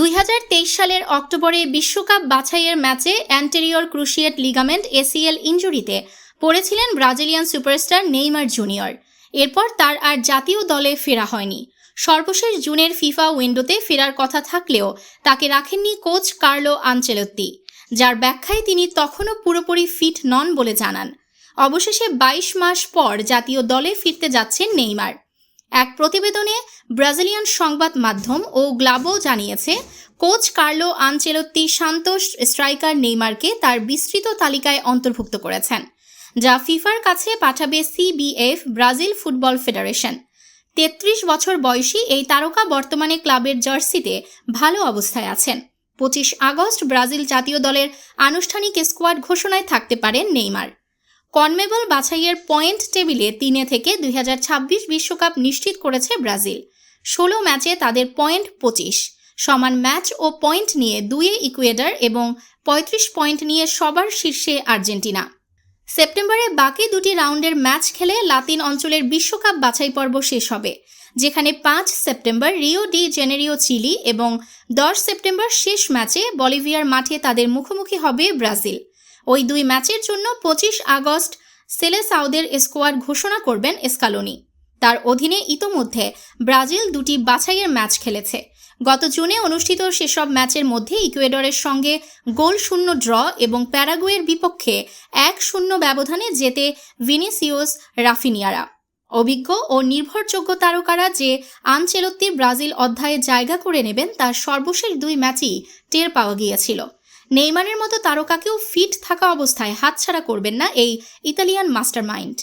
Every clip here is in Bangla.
দুই হাজার তেইশ সালের অক্টোবরে বিশ্বকাপ বাছাইয়ের ম্যাচে অ্যান্টেরিয়র ক্রুশিয়েট লিগামেন্ট এসিএল ইঞ্জুরিতে পড়েছিলেন ব্রাজিলিয়ান সুপারস্টার নেইমার জুনিয়র। এরপর তার আর জাতীয় দলে ফেরা হয়নি। সর্বশেষ জুনের ফিফা উইন্ডোতে ফেরার কথা থাকলেও তাকে রাখেননি কোচ কার্লো আনচেলত্তি যার ব্যাখ্যায় তিনি তখনও পুরোপুরি ফিট নন বলে জানান। অবশেষে বাইশ মাস পর জাতীয় দলে ফিরতে যাচ্ছেন নেইমার। এক প্রতিবেদনে ব্রাজিলিয়ান সংবাদ মাধ্যম ও গ্লাবো জানিয়েছে, coach Carlo Ancelotti Santos striker নেইমারকে তার বিস্তৃত তালিকায় অন্তর্ভুক্ত করেছেন, যা ফিফার কাছে পাঠাবে সিবিএফ ব্রাজিল ফুটবল ফেডারেশন। তেত্রিশ বছর বয়সী এই তারকা বর্তমানে ক্লাবের জার্সিতে ভালো অবস্থায় আছেন। পঁচিশ আগস্ট ব্রাজিল জাতীয় দলের আনুষ্ঠানিক স্কোয়াড ঘোষণায় থাকতে পারেন নেইমার। কনমেবল বাছাইয়ের পয়েন্ট টেবিলে তিনে থেকে দুই বিশ্বকাপ নিশ্চিত করেছে ব্রাজিল। ষোলো ম্যাচে তাদের পয়েন্ট পঁচিশ। সমান ম্যাচ ও পয়েন্ট নিয়ে দুয়ে ইকুয়েডার এবং পঁয়ত্রিশ পয়েন্ট নিয়ে সবার শীর্ষে আর্জেন্টিনা। সেপ্টেম্বরে বাকি দুটি রাউন্ডের ম্যাচ খেলে লাতিন অঞ্চলের বিশ্বকাপ বাছাই পর্ব শেষ হবে, যেখানে পাঁচ September Rio de Janeiro, Chile এবং দশ সেপ্টেম্বর শেষ ম্যাচে বলিভিয়ার মাঠে তাদের মুখোমুখি হবে ব্রাজিল। ওই দুই ম্যাচের জন্য পঁচিশ আগস্ট সেলে সাউদের স্কোয়াড ঘোষণা করবেন এসকালোনি। তার অধীনে ইতোমধ্যে ব্রাজিল দুটি বাছাইয়ের ম্যাচ খেলেছে। গত জুনে অনুষ্ঠিত সেসব ম্যাচের মধ্যে ইকুয়েডরের সঙ্গে গোল শূন্য ড্র এবং প্যারাগুয়ের বিপক্ষে এক শূন্য ব্যবধানে জেতে ভিনিসিওস রাফিনিয়ারা। অভিজ্ঞ ও নির্ভরযোগ্য তারকারা যে আনচেলত্তির ব্রাজিল অধ্যায়ে জায়গা করে নেবেন তার সর্বশেষ দুই ম্যাচই টের পাওয়া গিয়েছিল। নেইমারের মতো তারকাকেও ফিট থাকা অবস্থায় হাতছাড়া করবেন না এই ইতালিয়ান মাস্টারমাইন্ড।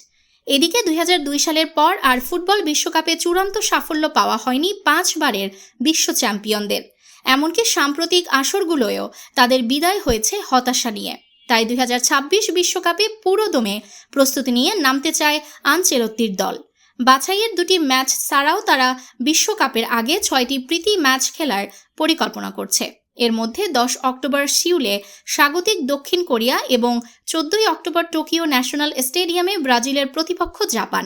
এদিকে দুই হাজার দুই সালের পর আর ফুটবল বিশ্বকাপে চূড়ান্ত সাফল্য পাওয়া হয়নি পাঁচবারের বিশ্ব চ্যাম্পিয়নদের। এমনকি সাম্প্রতিক আসরগুলোয়েও তাদের বিদায় হয়েছে হতাশা নিয়ে। তাই দুই বিশ্বকাপে পুরো দমে প্রস্তুতি নিয়ে নামতে চায় আনচেলত্তির দল। বাছাইয়ের দুটি ম্যাচ ছাড়াও তারা বিশ্বকাপের আগে ছয়টি প্রীতি ম্যাচ খেলার পরিকল্পনা করছে। এর মধ্যে দশ অক্টোবর সিউলে স্বাগতিক দক্ষিণ কোরিয়া এবং চোদ্দই অক্টোবর টোকিও ন্যাশনাল স্টেডিয়ামে ব্রাজিলের প্রতিপক্ষ জাপান।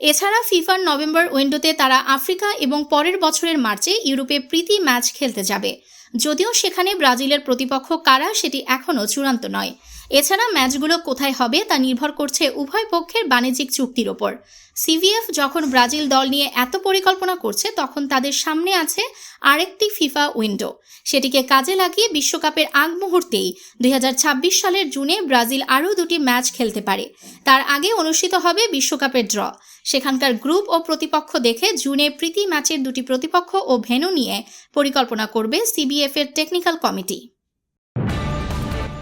এছাড়া ফিফার নভেম্বর উইন্ডোতে তারা আফ্রিকা এবং পরের বছরের মার্চে ইউরোপে প্রীতি ম্যাচ খেলতে যাবে। যদিও সেখানে ব্রাজিলের প্রতিপক্ষ কারা সেটি এখনও চূড়ান্ত নয়। এছাড়া ম্যাচগুলো কোথায় হবে তা নির্ভর করছে উভয় পক্ষের বাণিজ্যিক চুক্তির ওপর। সিভিএফ যখন ব্রাজিল দল নিয়ে এত পরিকল্পনা করছে, তখন তাদের সামনে আছে আরেকটি ফিফা উইন্ডো। সেটিকে কাজে লাগিয়ে বিশ্বকাপের আগ মুহূর্তেই দুই হাজার ছাব্বিশ সালের জুনে ব্রাজিল আরও দুটি ম্যাচ খেলতে পারে। তার আগে অনুষ্ঠিত হবে বিশ্বকাপের ড্র। সেখানকার গ্রুপ ও প্রতিপক্ষ দেখে জুনে প্রীতি ম্যাচের দুটি প্রতিপক্ষ ও ভেনু নিয়ে পরিকল্পনা করবে সিবিএফ এর টেকনিক্যাল কমিটি।